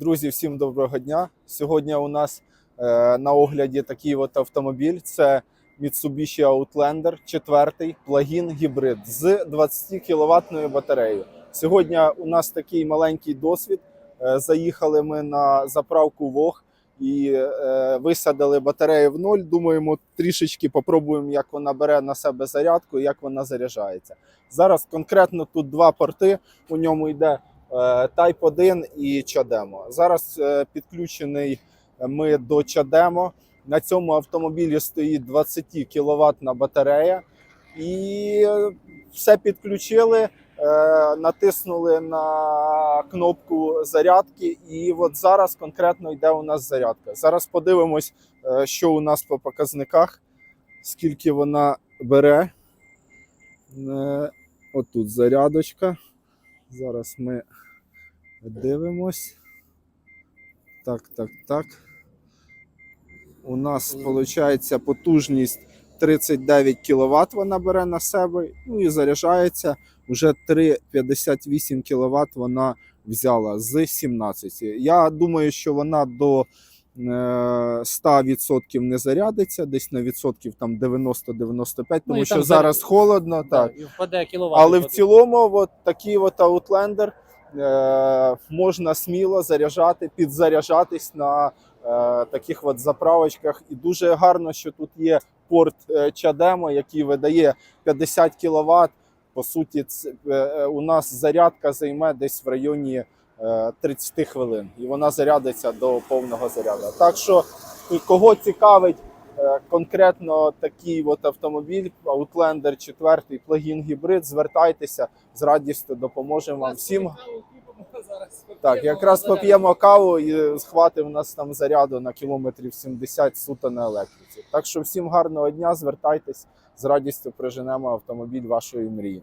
Друзі, всім доброго дня. Сьогодні у нас е, на огляді такий от автомобіль. Це Mitsubishi Outlander 4 плагін гібрид з 20 кВт батареєю. Сьогодні у нас такий маленький досвід. Е, заїхали ми на заправку ВОГ і е, висадили батарею в ноль. Думаємо, трішечки попробуємо, як вона бере на себе зарядку, як вона заряджається. Зараз конкретно тут два порти. У ньому йде Type 1 і Чадемо. Зараз е, підключений ми до Чадемо. На цьому автомобілі стоїть 20 кВт батарея, і е, все підключили, е, натиснули на кнопку зарядки, і от зараз конкретно йде у нас зарядка. Зараз подивимось, е, що у нас по показниках, скільки вона бере. Е, Отут зарядочка. Зараз ми дивимось. Так, так, так. У нас виходить потужність 39 кВт вона бере на себе. Ну і заряджається. Вже 3,58 кВт вона взяла з 17. Я думаю, що вона до е, 100% не зарядиться, десь на відсотків там 90-95, тому Ну, що зараз холодно. Так. і впаде кіловат. Але в цілому, от такий от Outlander е, можна сміло заряджати, підзаряджатись на е, таких от заправочках. І дуже гарно, що тут є порт е, Чадемо, який видає 50 кВт. По суті, е, е, у нас зарядка займе десь в районі е, 30 хвилин, і вона зарядиться до повного заряду. Так що, кого цікавить Е, конкретно такий от автомобіль Outlander 4 плагін гібрид. Звертайтеся з радістю допоможемо вам всім. Так, якраз поп'ємо каву і схватив нас там заряду на кілометрів 70 суто на електриці. Так що всім гарного дня, звертайтесь з радістю приженемо автомобіль вашої мрії.